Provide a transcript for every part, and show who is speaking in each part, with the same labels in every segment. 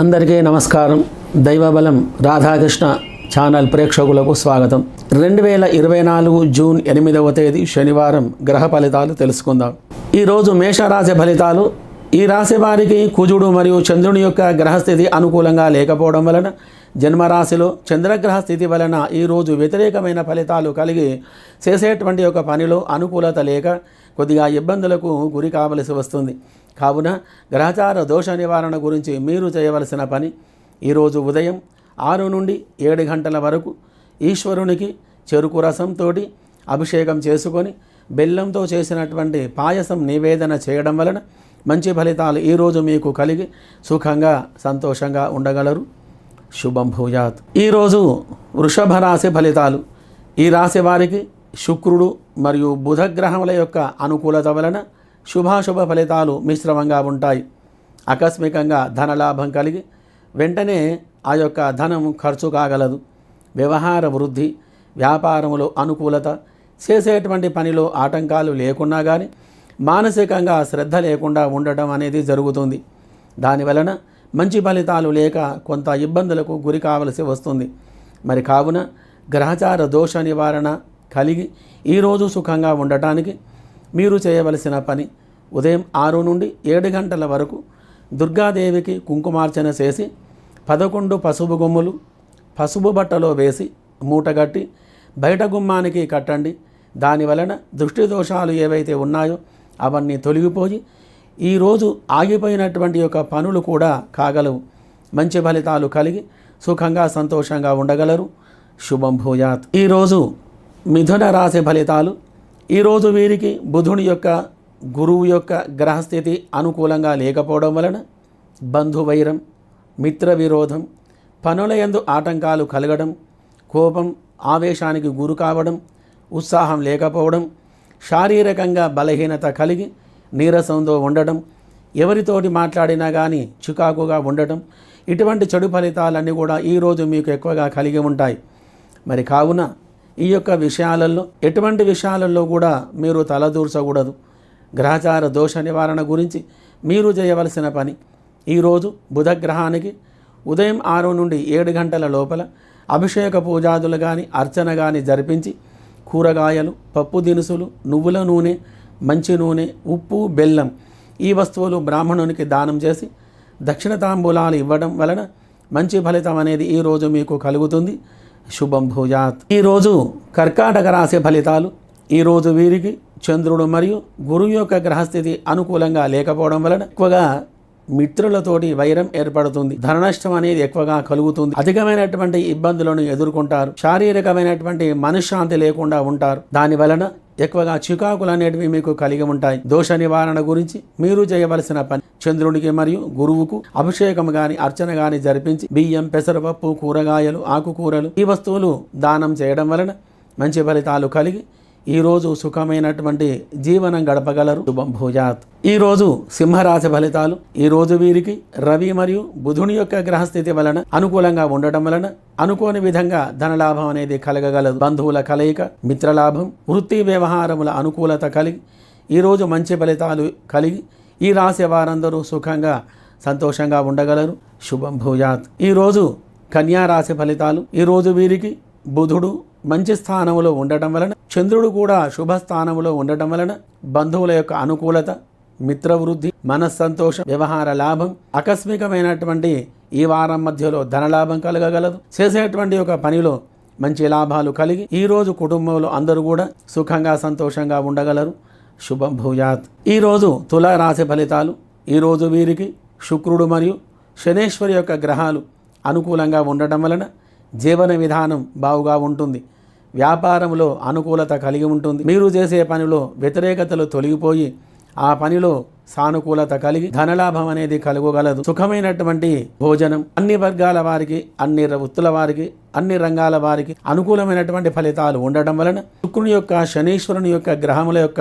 Speaker 1: అందరికీ నమస్కారం. దైవబలం రాధాకృష్ణ ఛానల్ ప్రేక్షకులకు స్వాగతం. రెండు వేల ఇరవై నాలుగు జూన్ ఎనిమిదవ తేదీ శనివారం గ్రహ ఫలితాలు తెలుసుకుందాం. ఈరోజు మేషరాశి ఫలితాలు ఈ రాశి వారికి కుజుడు మరియు చంద్రుని యొక్క గ్రహస్థితి అనుకూలంగా లేకపోవడం వలన జన్మరాశిలో చంద్రగ్రహ స్థితి వలన ఈరోజు వ్యతిరేకమైన ఫలితాలు కలిగి చేసేటువంటి ఒక పనిలో అనుకూలత లేక కొద్దిగా ఇబ్బందులకు గురి కావలసి వస్తుంది. కావున గ్రహచార దోష నివారణ గురించి మీరు చేయవలసిన పని ఈరోజు ఉదయం ఆరు నుండి ఏడు గంటల వరకు ఈశ్వరునికి చెరుకు రసంతో అభిషేకం చేసుకొని బెల్లంతో చేసినటువంటి పాయసం నివేదన చేయడం వలన మంచి ఫలితాలు ఈరోజు మీకు కలిగి సుఖంగా సంతోషంగా ఉండగలరు. శుభం భూయాత్. ఈరోజు వృషభ రాశి ఫలితాలు. ఈ రాశి వారికి శుక్రుడు మరియు బుధగ్రహముల యొక్క అనుకూలత వలన శుభాశుభ ఫలితాలు మిశ్రమంగా ఉంటాయి. ఆకస్మికంగా ధనలాభం కలిగి వెంటనే ఆ యొక్క ధనం ఖర్చు కాగలదు. వ్యవహార వృద్ధి వ్యాపారములో అనుకూలత చేసేటువంటి పనిలో ఆటంకాలు లేకున్నా కానీ మానసికంగా శ్రద్ధ లేకుండా ఉండటం అనేది జరుగుతుంది. దానివలన మంచి ఫలితాలు లేక కొంత ఇబ్బందులకు గురి కావలసి వస్తుంది. మరి కావున గ్రహచార దోష నివారణ కలిగి ఈరోజు సుఖంగా ఉండటానికి మీరు చేయవలసిన పని ఉదయం ఆరు నుండి ఏడు గంటల వరకు దుర్గాదేవికి కుంకుమార్చన చేసి పదకొండు పసుపు గుమ్ములు పసుపు బట్టలో వేసి మూటగట్టి బయట గుమ్మానికి కట్టండి. దాని వలన దృష్టి దోషాలు ఏవైతే ఉన్నాయో అవన్నీ తొలగిపోయి ఈరోజు ఆగిపోయినటువంటి యొక్క పనులు కూడా కాగలవు. మంచి ఫలితాలు కలిగి సుఖంగా సంతోషంగా ఉండగలరు. శుభం భూయాత్. ఈరోజు మిథున రాశి ఫలితాలు ఈరోజు వీరికి బుధుని యొక్క గురువు యొక్క గ్రహస్థితి అనుకూలంగా లేకపోవడం వలన బంధువైరం మిత్ర విరోధం పనుల యందు ఆటంకాలు కలగడం కోపం ఆవేశానికి గురి కావడం ఉత్సాహం లేకపోవడం శారీరకంగా బలహీనత కలిగి నీరసంతో ఉండడం ఎవరితోటి మాట్లాడినా కానీ చికాకుగా ఉండటం ఇటువంటి చెడు ఫలితాలన్నీ కూడా ఈరోజు మీకు ఎక్కువగా కలిగి ఉంటాయి. మరి కావున ఈ యొక్క విషయాలలో ఎటువంటి విషయాలలో కూడా మీరు తలదూర్చకూడదు. గ్రహచార దోష నివారణ గురించి మీరు చేయవలసిన పని ఈరోజు బుధగ్రహానికి ఉదయం ఆరు నుండి ఏడు గంటల లోపల అభిషేక పూజాదులు కానీ అర్చన కానీ జరిపించి కూరగాయలు పప్పు దినుసులు నువ్వుల నూనె మంచి నూనె ఉప్పు బెల్లం ఈ వస్తువులు బ్రాహ్మణునికి దానం చేసి దక్షిణ తాంబూలాలు ఇవ్వడం వలన మంచి ఫలితం అనేది ఈరోజు మీకు కలుగుతుంది. శుభం భూజాత్. ఈరోజు కర్కాటక రాశి ఫలితాలు ఈరోజు వీరికి చంద్రుడు మరియు గురువు యొక్క గ్రహస్థితి అనుకూలంగా లేకపోవడం వలన ఎక్కువగా మిత్రులతోటి వైరం ఏర్పడుతుంది. ధననష్టం అనేది ఎక్కువగా కలుగుతుంది. అధికమైనటువంటి ఇబ్బందులను ఎదుర్కొంటారు. శారీరకమైనటువంటి మనశ్శాంతి లేకుండా ఉంటారు. దాని వలన ఎక్కువగా చికాకులు అనేటివి మీకు కలిగి ఉంటాయి. దోష నివారణ గురించి మీరు చేయవలసిన పని చంద్రునికి మరియు గురువుకు అభిషేకం గాని అర్చన గాని జరిపించి బియ్యం పెసరపప్పు కూరగాయలు ఆకుకూరలు ఈ వస్తువులు దానం చేయడం వలన మంచి ఫలితాలు కలిగి ఈరోజు సుఖమైనటువంటి జీవనం గడపగలరు. శుభం భూజాత్. ఈరోజు సింహరాశి ఫలితాలు ఈరోజు వీరికి రవి మరియు బుధుని యొక్క గ్రహస్థితి వలన అనుకూలంగా ఉండటం వలన అనుకోని విధంగా ధనలాభం అనేది కలగగలదు. బంధువుల కలయిక మిత్రలాభం వృత్తి వ్యవహారముల అనుకూలత కలిగి ఈరోజు మంచి ఫలితాలు కలిగి ఈ రాశి వారందరూ సుఖంగా సంతోషంగా ఉండగలరు. శుభం భూయాత్. ఈరోజు కన్యా రాశి ఫలితాలు ఈరోజు వీరికి బుధుడు మంచి స్థానంలో ఉండటం వలన చంద్రుడు కూడా శుభ స్థానంలో ఉండటం వలన బంధువుల యొక్క అనుకూలత మిత్రవృద్ధి మనస్సంతోషం వ్యవహార లాభం ఆకస్మికమైనటువంటి ఈ వారం మధ్యలో ధనలాభం కలగగలదు. చేసేటువంటి ఒక పనిలో మంచి లాభాలు కలిగి ఈరోజు కుటుంబంలో అందరూ కూడా సుఖంగా సంతోషంగా ఉండగలరు. శుభం భూయాత్. ఈరోజు తుల రాశి ఫలితాలు ఈరోజు వీరికి శుక్రుడు మరియు శనేశ్వరి యొక్క గ్రహాలు అనుకూలంగా ఉండటం వలన జీవన విధానం బాగుగా ఉంటుంది. వ్యాపారంలో అనుకూలత కలిగి ఉంటుంది. మీరు చేసే పనిలో వ్యతిరేకతలు తొలగిపోయి ఆ పనిలో సానుకూలత కలిగి ధనలాభం అనేది కలుగగలదు. సుఖమైనటువంటి భోజనం అన్ని వర్గాల వారికి అన్ని వృత్తుల వారికి అన్ని రంగాల వారికి అనుకూలమైనటువంటి ఫలితాలు ఉండటం వలన శుక్రుని యొక్క శనీశ్వరుని యొక్క గ్రహముల యొక్క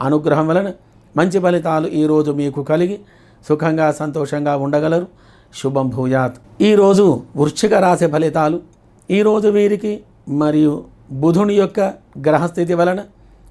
Speaker 1: అనుగ్రహం వలన మంచి ఫలితాలు ఈరోజు మీకు కలిగి సుఖంగా సంతోషంగా ఉండగలరు. శుభం భూయాత్. ఈరోజు వృశ్చిక రాశి ఫలితాలు ఈరోజు వీరికి మరియు బుధుని యొక్క గ్రహస్థితి వలన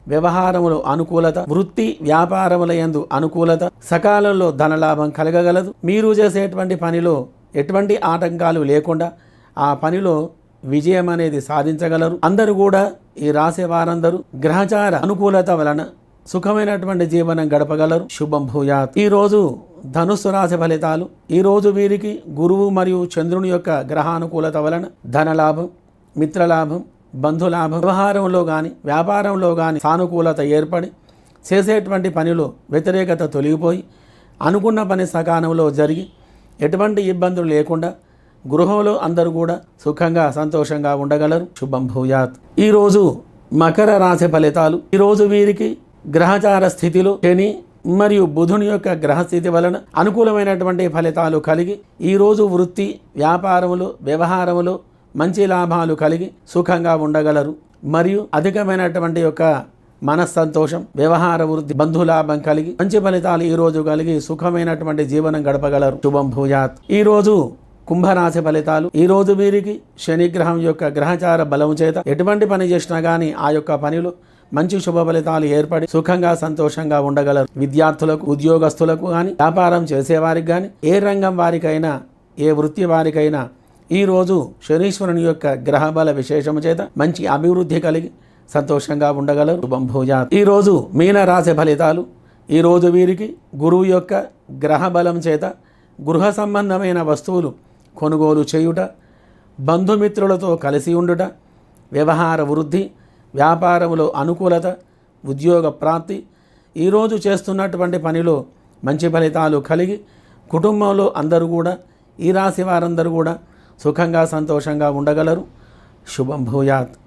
Speaker 1: వ్యవహారములో అనుకూలత వృత్తి వ్యాపారముల యందు అనుకూలత సకాలంలో ధనలాభం కలగగలదు. మీరు చేసేటువంటి పనిలో ఎటువంటి ఆటంకాలు లేకుండా ఆ పనిలో విజయం అనేది సాధించగలరు. అందరూ కూడా ఈ రాసే వారందరూ గ్రహచార అనుకూలత వలన సుఖమైనటువంటి జీవనం గడపగలరు. శుభం భూయాత్. ఈ రోజు ధనుస్సు రాశి ఫలితాలు ఈ రోజు వీరికి గురువు మరియు చంద్రుని యొక్క గ్రహానుకూలత వలన ధనలాభం మిత్రలాభం బంధులాభం వ్యవహారంలో కానీ వ్యాపారంలో కానీ సానుకూలత ఏర్పడి చేసేటువంటి పనిలో వ్యతిరేకత తొలగిపోయి అనుకున్న పని సకాలంలో జరిగి ఎటువంటి ఇబ్బందులు లేకుండా గృహంలో అందరూ కూడా సుఖంగా సంతోషంగా ఉండగలరు. శుభం భూయాత్. ఈరోజు మకర రాశి ఫలితాలు ఈరోజు వీరికి గ్రహచార స్థితిలో శని మరియు బుధుని యొక్క గ్రహస్థితి వలన అనుకూలమైనటువంటి ఫలితాలు కలిగి ఈరోజు వృత్తి వ్యాపారములు వ్యవహారములు మంచి లాభాలు కలిగి సుఖంగా ఉండగలరు. మరియు అధికమైనటువంటి యొక్క మనస్సంతోషం వ్యవహార వృద్ధి బంధులాభం కలిగి మంచి ఫలితాలు ఈరోజు కలిగి సుఖమైనటువంటి జీవనం గడపగలరు. శుభం భూయాత్. ఈ రోజు కుంభరాశి ఫలితాలు ఈ రోజు వీరికి శనిగ్రహం యొక్క గ్రహచార బలం చేత ఎటువంటి పని చేసినా కానీ ఆ యొక్క పనిలో మంచి శుభ ఫలితాలు ఏర్పడి సుఖంగా సంతోషంగా ఉండగలరు. విద్యార్థులకు ఉద్యోగస్తులకు కానీ వ్యాపారం చేసేవారికి కానీ ఏ రంగం వారికైనా ఏ వృత్తి వారికైనా ఈరోజు శనీశ్వరుని యొక్క గ్రహబల విశేషము చేత మంచి అభివృద్ధి కలిగి సంతోషంగా ఉండగలరు. శుభం ఈరోజు మీనరాశి ఫలితాలు ఈరోజు వీరికి గురువు యొక్క గ్రహ బలం చేత గృహ సంబంధమైన వస్తువులు కొనుగోలు చేయుట బంధుమిత్రులతో కలిసి ఉండుట వ్యవహార వృద్ధి వ్యాపారములో అనుకూలత ఉద్యోగ ప్రాప్తి ఈరోజు చేస్తున్నటువంటి పనిలో మంచి ఫలితాలు కలిగి కుటుంబంలో అందరూ కూడా ఈ రాశి వారందరూ కూడా సుఖంగా సంతోషంగా ఉండగలరు. శుభం భూయాత్.